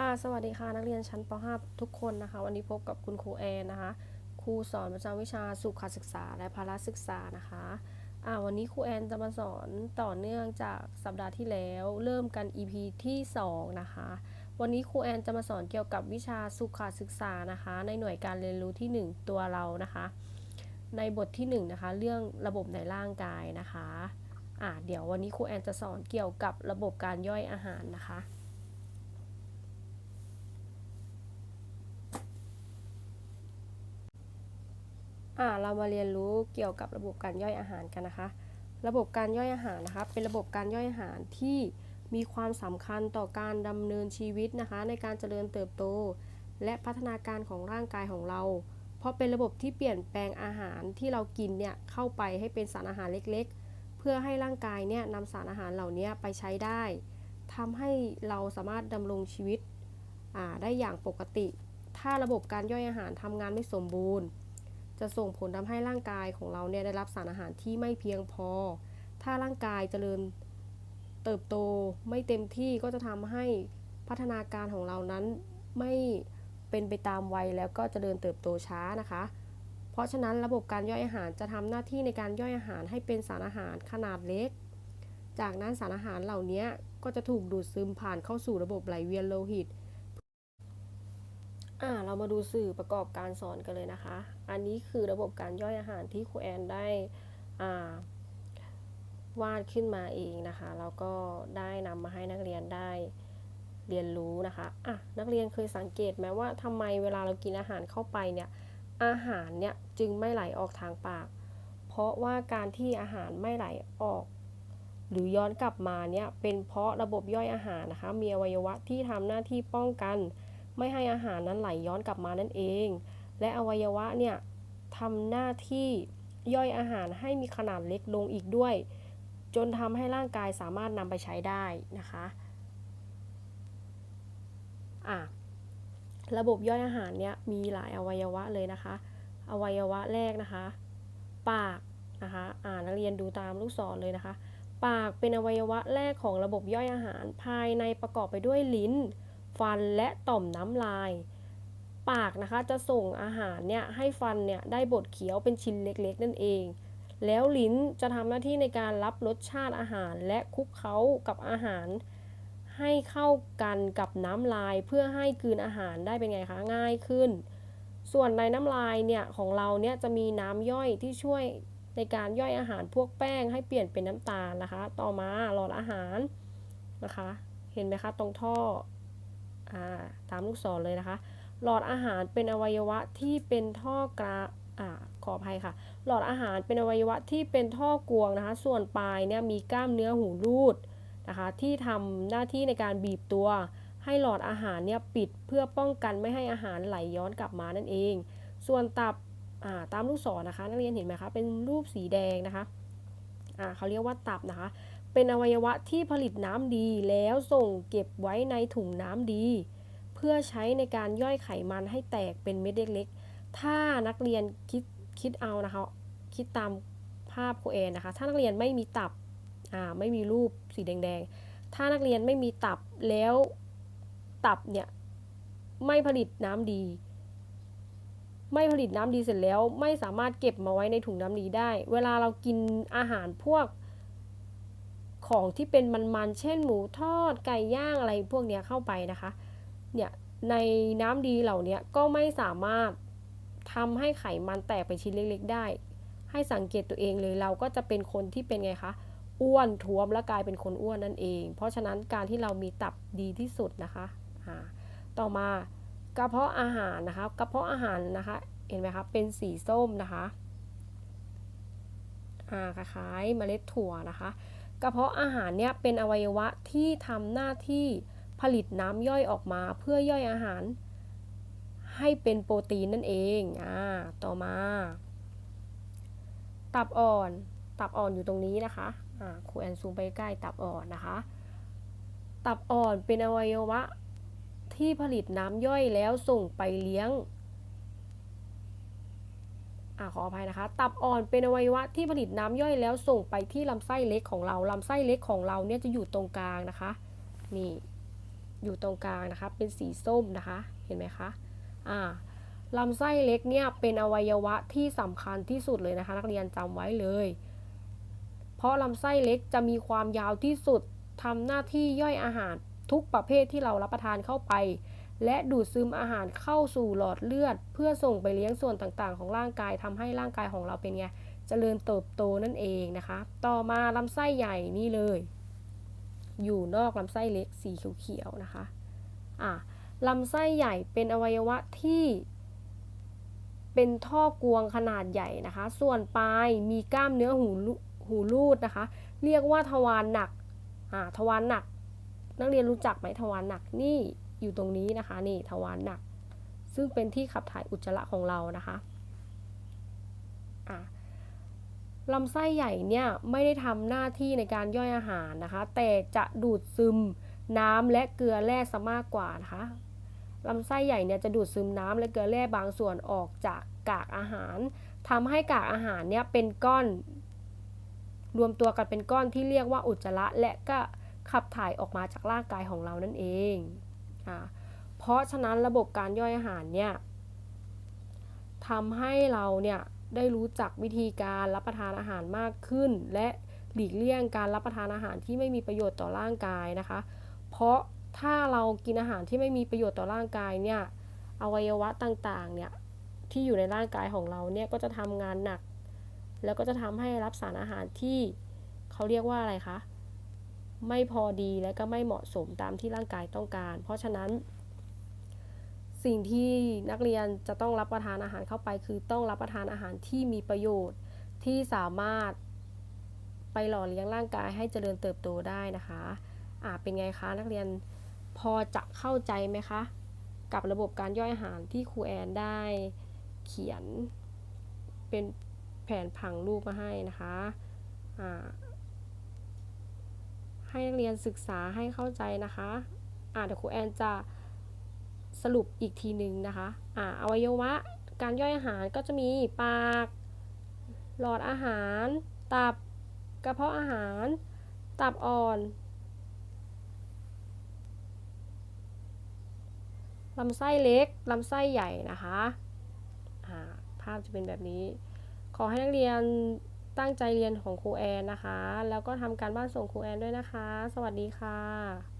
ค่ะสวัสดีค่ะนักเรียนชั้นป .5 ทุกคนนะคะ วันนี้พบกับคุณครูแอนนะคะครูสอนประจำวิชาสุขศึกษาและพละศึกษานะคะอ่าวันนี้ครูแอนจะมาสอนต่อเนื่องจากสัปดาห์ที่แล้ว เริ่มกัน EP ที่ 2 นะคะ วันนี้ครูแอนจะมาสอนเกี่ยวกับวิชาสุขศึกษานะคะ ในหน่วยการเรียนรู้ที่ 1 ตัวเรานะคะ ในบทที่1นะคะเรื่องระบบในร่างกายนะคะอ่าเดี๋ยววันนี้ครูแอนจะสอนเกี่ยวกับระบบการย่อยอาหารนะคะ อ่าเรามาเรียนรู้เกี่ยวกับระบบการย่อยอาหารกันนะคะ ระบบการย่อยอาหารนะคะ เป็นระบบการย่อยอาหารที่มีความสำคัญต่อการดำเนินชีวิตนะคะ ในการเจริญเติบโต และพัฒนาการของร่างกายของเรา เพราะเป็นระบบที่เปลี่ยนแปลงอาหารที่เรากินเนี่ยเข้าไปให้เป็นสารอาหารเล็กๆ เพื่อให้ร่างกายเนี่ยนำสารอาหารเหล่านี้ไปใช้ได้ทำให้เราสามารถดำรงชีวิตได้อย่างปกติ ถ้าระบบการย่อยอาหารทำงานไม่สมบูรณ์ จะส่งผลทำให้ร่างกายของเราเนี่ยได้รับสารอาหารที่ไม่เพียงพอ ถ้าร่างกายเจริญเติบโตไม่เต็มที่ก็จะทำให้พัฒนาการของเรานั้นไม่เป็นไปตามวัยแล้วก็จเจริญเติบโตช้านะคะ เพราะฉะนั้นระบบการย่อยอาหารจะทำหน้าที่ในการย่อยอาหารให้เป็นสารอาหารขนาดเล็ก จากนั้นสารอาหารเหล่านี้ก็จะถูกดูดซึมผ่านเข้าสู่ระบบไหลเวียนโลหิต อ่าเรามาดูสื่อประกอบการสอนกันเลยนะคะ อันนี้คือระบบการย่อยอาหารที่ครูแอนได้อ่าวาดขึ้นมาเองนะคะ แล้วก็ได้นำมาให้นักเรียนได้เรียนรู้นะคะอะนักเรียนเคยสังเกตไหมว่าทำไมเวลาเรากินอาหารเข้าไปเนี่ย อาหารเนี่ยจึงไม่ไหลออกทางปาก เพราะว่าการที่อาหารไม่ไหลออก หรือย้อนกลับมาเนี่ยเป็นเพราะระบบย่อยอาหารนะคะ มีอวัยวะที่ทำหน้าที่ป้องกัน ไม่ให้อาหารนั้นไหลย้อนกลับมานั่นเอง และอวัยวะเนี่ยทำหน้าที่ย่อยอาหารให้มีขนาดเล็กลงอีกด้วย จนทำให้ร่างกายสามารถนำไปใช้ได้นะคะอะระบบย่อยอาหารเนี่ยมีหลายอวัยวะเลยนะคะ อวัยวะแรกนะคะ ปากนะคะอ่านักเรียนดูตามลูกศรเลยนะคะ ปากเป็นอวัยวะแรกของระบบย่อยอาหาร ภายในประกอบไปด้วยลิ้น ฟันและต่อมน้ำลาย ปากนะคะจะส่งอาหารเนี่ยให้ฟันเนี่ยได้บดเคี้ยวเป็นชิ้นเล็กๆ นั่นเอง แล้วลิ้นจะทำหน้าที่ในการรับรสชาติอาหารและคลุกเคล้ากับอาหาร ให้เข้ากันกับน้ำลายเพื่อให้กลืนอาหารได้เป็นไงคะง่ายขึ้น ส่วนในน้ำลายเนี่ยของเราเนี่ยจะมีน้ำย่อยที่ช่วยในการย่อยอาหารพวกแป้งให้เปลี่ยนเป็นน้ำตาลนะคะ ต่อมาหลอดอาหารนะคะ เห็นไหมคะตรงท่อ ตามลูกศรเลยนะคะ หลอดอาหารเป็นอวัยวะที่เป็นท่อกระอ่าขออภัยค่ะ หลอดอาหารเป็นอวัยวะที่เป็นท่อกวงนะคะ ส่วนปลายเนี่ยมีกล้ามเนื้อหูรูดนะคะที่ทำหน้าที่ในการบีบตัว ให้หลอดอาหารเนี่ยปิดเพื่อป้องกันไม่ให้อาหารไหลย้อนกลับมานั่นเอง ส่วนตับาตามลูกศรนะคะ นักเรียนเห็นไหมคะเป็นรูปสีแดงนะคะอ่าเขาเรียกว่าตับนะคะ เป็นอวัยวะที่ผลิตน้ำดีแล้วส่งเก็บไว้ในถุงน้ำดี เพื่อใช้ในการย่อยไขมันให้แตกเป็นเม็ดเล็กๆ ถ้านักเรียนคิดคิดเอานะคะ คิดตามภาพครูแอนนะคะ ถ้านักเรียนไม่มีตับอ่าไม่มีรูปสีแดงๆ ถ้านักเรียนไม่มีตับแล้วตับเนี่ยไม่ผลิตน้ำดี ไม่ผลิตน้ำดีเสร็จแล้ว ไม่สามารถเก็บมาไว้ในถุงน้ำดีได้ เวลาเรากินอาหารพวก ของที่เป็นมันๆ เช่นหมูทอดไก่ย่างอะไรพวกเนี้ยเข้าไปนะคะ เนี่ยในน้ำดีเหล่านี้ก็ไม่สามารถทำให้ไขมันแตกเป็นชิ้นเล็กๆ ได้ ให้สังเกตตัวเองเลยเราก็จะเป็นคนที่เป็นไงคะอ้วนท้วมและกลายเป็นคนอ้วนนั่นเอง เพราะฉะนั้นการที่เรามีตับดีที่สุดนะคะต่อมากระเพาะอาหารนะคะกระเพาะอาหารนะคะเห็นไหมคะเป็นสีส้มนะคะคล้ายๆเมล็ดถั่วนะคะ กระเพาะอาหารเนี่ยเป็นอวัยวะที่ทำหน้าที่ผลิตน้ำย่อยออกมาเพื่อย่อยอาหาร ให้เป็นโปรตีนนั่นเองอ่าต่อมา ตับอ่อน ตับอ่อนอยู่ตรงนี้นะคะอ่าครูแอนซูมไปใกล้ตับอ่อนนะคะ ตับอ่อนเป็นอวัยวะที่ผลิตน้ำย่อยแล้วส่งไปเลี้ยง อขออภัยนะคะ ตับอ่อนเป็นอวัยวะที่ผลิตน้ำย่อยแล้วส่งไปที่ลำไส้เล็กของเราลำไส้เล็กของเราเนี่ยจะอยู่ตรงกลางนะคะ นี่ อยู่ตรงกลางนะคะ เป็นสีส้มนะคะ เห็นไหมคะ อ่าลำไส้เล็กเนี่ยเป็นอวัยวะที่สำคัญที่สุดเลยนะคะ นักเรียนจำไว้เลย เพราะลำไส้เล็กจะมีความยาวที่สุดทำหน้าที่ย่อยอาหารทุกประเภทที่เรารับประทานเข้าไป และดูดซึมอาหารเข้าสู่หลอดเลือด เพื่อส่งไปเลี้ยงส่วนต่างๆ ของร่างกายทำให้ร่างกายของเราเป็นไงเจริญเติบโตนั่นเองนะคะ ต่อมาลำไส้ใหญ่นี่เลย อยู่นอกลำไส้เล็กสีเขียวๆนะคะอะลำไส้ใหญ่เป็นอวัยวะที่ เป็นท่อกวงขนาดใหญ่นะคะ ส่วนปลายมีกล้ามเนื้อหูรูหูรูดนะคะ เรียกว่าทวารหนักอ่าทวารหนัก นักเรียนรู้จักไหมทวารหนักนี่ อยู่ตรงนี้นะคะ นี่ทวารหนัก ซึ่งเป็นที่ขับถ่ายอุจจาระของเรานะคะลำไส้ใหญ่เนี่ยไม่ได้ทำหน้าที่ในการย่อยอาหารนะคะ แต่จะดูดซึมน้ำและเกลือแร่ซะมากกว่านะคะลำไส้ใหญ่เนี่ยจะดูดซึมน้ำและเกลือแร่บางส่วนออกจากกากอาหารทำให้กากอาหารเนี่ยเป็นก้อน รวมตัวกันเป็นก้อนที่เรียกว่าอุจจาระและก็ขับถ่ายออกมาจากร่างกายของเรานั่นเอง เพราะฉะนั้นระบบการย่อยอาหารเนี่ยทำให้เราเนี่ยได้รู้จักวิธีการรับประทานอาหารมากขึ้น และหลีกเลี่ยงการรับประทานอาหารที่ไม่มีประโยชน์ต่อร่างกายนะคะ เพราะถ้าเรากินอาหารที่ไม่มีประโยชน์ต่อร่างกายเนี่ยอวัยวะต่างๆเนี่ยที่อยู่ในร่างกายของเราเนี่ยก็จะทำงานหนัก แล้วก็จะทำให้รับสารอาหารที่เขาเรียกว่าอะไรคะ ไม่พอดีและก็ไม่เหมาะสมตามที่ร่างกายต้องการ เพราะฉะนั้น สิ่งที่นักเรียนจะต้องรับประทานอาหารเข้าไป คือต้องรับประทานอาหารที่มีประโยชน์ที่สามารถไปหล่อเลี้ยงร่างกายให้เจริญเติบโตได้นะคะอ่าเป็นไงคะนักเรียนพอจะเข้าใจไหมคะ กับระบบการย่อยอาหารที่ครูแอนได้เขียนเป็นแผนผังรูปมาให้นะคะอ่า ให้นักเรียนศึกษาให้เข้าใจนะคะอ่าเดี๋ยวครูแอนจะสรุปอีกทีหนึ่งนะคะอ่าอวัยวะการย่อยอาหารก็จะมีปาก หลอดอาหาร ตับ กระเพาะอาหาร ตับอ่อน ลำไส้เล็ก ลำไส้ใหญ่นะคะอ่าภาพจะเป็นแบบนี้ ขอให้นักเรียน ตั้งใจเรียนของครูแอนนะคะ แล้วก็ทำการบ้านส่งครูแอนด้วยนะคะ สวัสดีค่ะ